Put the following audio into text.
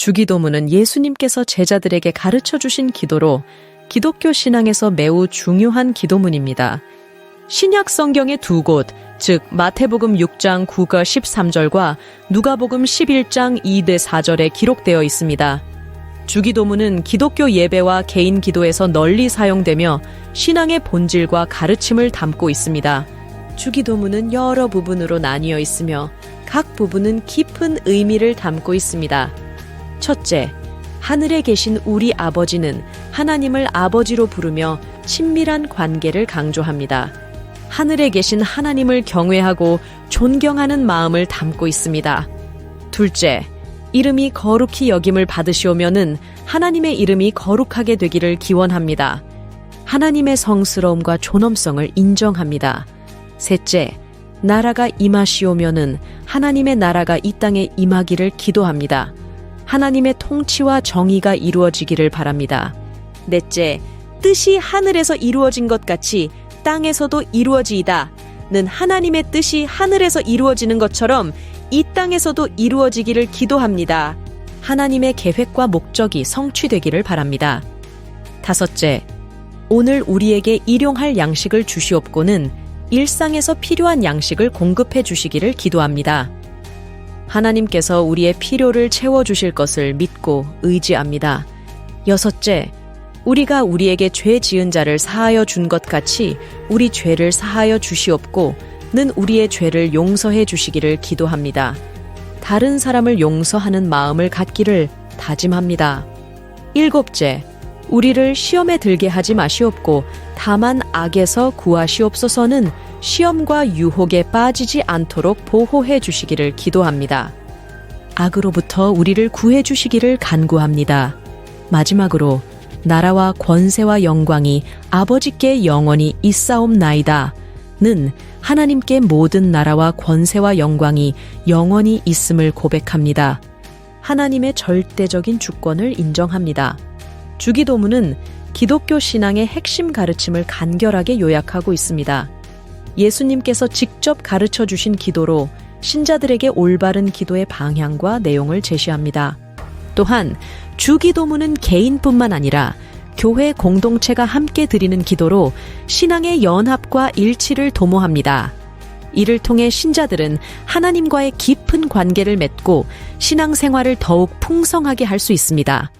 주기도문은 예수님께서 제자들에게 가르쳐 주신 기도로 기독교 신앙에서 매우 중요한 기도문입니다. 신약 성경의 두 곳, 즉 마태복음 6장 9과 13절과 누가복음 11장 2대 4절에 기록되어 있습니다. 주기도문은 기독교 예배와 개인 기도에서 널리 사용되며 신앙의 본질과 가르침을 담고 있습니다. 주기도문은 여러 부분으로 나뉘어 있으며 각 부분은 깊은 의미를 담고 있습니다. 첫째, 하늘에 계신 우리 아버지는 하나님을 아버지로 부르며 친밀한 관계를 강조합니다. 하늘에 계신 하나님을 경외하고 존경하는 마음을 담고 있습니다. 둘째, 이름이 거룩히 여김을 받으시오면은 하나님의 이름이 거룩하게 되기를 기원합니다. 하나님의 성스러움과 존엄성을 인정합니다. 셋째, 나라가 임하시오면은 하나님의 나라가 이 땅에 임하기를 기도합니다. 하나님의 통치와 정의가 이루어지기를 바랍니다. 넷째, 뜻이 하늘에서 이루어진 것 같이 땅에서도 이루어지이다. 는 하나님의 뜻이 하늘에서 이루어지는 것처럼 이 땅에서도 이루어지기를 기도합니다. 하나님의 계획과 목적이 성취되기를 바랍니다. 다섯째, 오늘 우리에게 일용할 양식을 주시옵고는 일상에서 필요한 양식을 공급해 주시기를 기도합니다. 하나님께서 우리의 필요를 채워주실 것을 믿고 의지합니다. 여섯째, 우리가 우리에게 죄 지은 자를 사하여 준 것 같이 우리 죄를 사하여 주시옵고, 는 우리의 죄를 용서해 주시기를 기도합니다. 다른 사람을 용서하는 마음을 갖기를 다짐합니다. 일곱째, 우리를 시험에 들게 하지 마시옵고, 다만 악에서 구하시옵소서는 시험과 유혹에 빠지지 않도록 보호해 주시기를 기도합니다. 악으로부터 우리를 구해 주시기를 간구합니다. 마지막으로 나라와 권세와 영광이 아버지께 영원히 있사옵나이다. 는 하나님께 모든 나라와 권세와 영광이 영원히 있음을 고백합니다. 하나님의 절대적인 주권을 인정합니다. 주기도문은 기독교 신앙의 핵심 가르침을 간결하게 요약하고 있습니다. 예수님께서 직접 가르쳐 주신 기도로 신자들에게 올바른 기도의 방향과 내용을 제시합니다. 또한 주기도문은 개인뿐만 아니라 교회 공동체가 함께 드리는 기도로 신앙의 연합과 일치를 도모합니다. 이를 통해 신자들은 하나님과의 깊은 관계를 맺고 신앙생활을 더욱 풍성하게 할 수 있습니다.